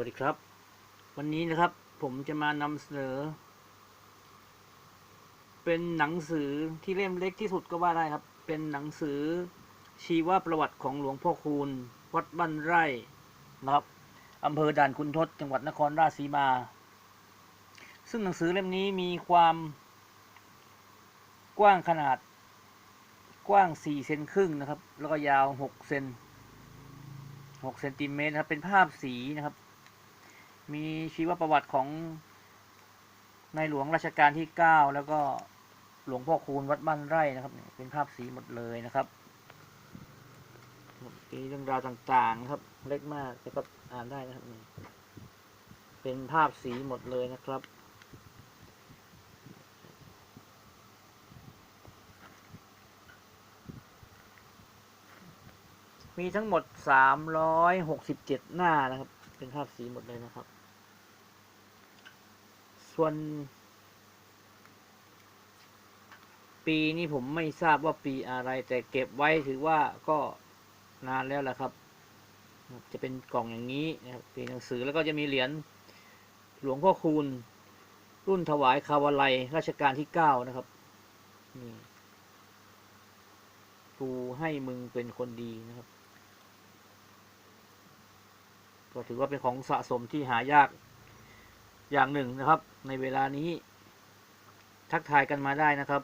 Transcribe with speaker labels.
Speaker 1: วัสดีครับ วันนี้นะครับผมจะมานำเสนอ เป็นหนังสือที่เล่มเล็กที่สุดก็ว่าได้ครับ เป็นหนังสือชีวประวัติของหลวงพ่อคูณ วัดบ้านไร่นะครับอำเภอด่านคุณทศจังหวัดนครราชสีมา ซึ่งหนังสือเล่มนี้มีความ กว้างขนาดกว้าง 4 เซนครึ่งนะครับ แล้วก็ยาว 6 เซน6เซนติเมตรครับ เป็นภาพสีนะครับ มีชีวประวัติของในหลวงรัชกาลที่ 9 แล้วก็หลวงพ่อคูณวัดบ้านไร่นะครับนี่เป็นภาพสีหมดเลยนะครับมีเรื่องราวต่างๆนะครับ เล็กมากแต่ก็อ่านได้นะครับนี่เป็นภาพสีหมดเลยนะครับ มีทั้งหมด 367 หน้านะครับ เป็นภาพสีหมดเลยนะครับ ส่วน ปีนี้ผมไม่ทราบว่าปีอะไร แต่เก็บไว้ถือว่าก็นานแล้วแหละครับ จะเป็นกล่องอย่างนี้นะครับเป็นหนังสือแล้วก็จะมีเหรียญหลวงพ่อคูณ รุ่นถวายคาวาลัยรัชกาลที่เก้านะครับนี่กูให้มึงเป็นคนดีนะครับ ก็ถือว่าเป็นของสะสมที่หายาก อย่างหนึ่งนะครับ ในเวลานี้ทักทายกันมาได้นะครับ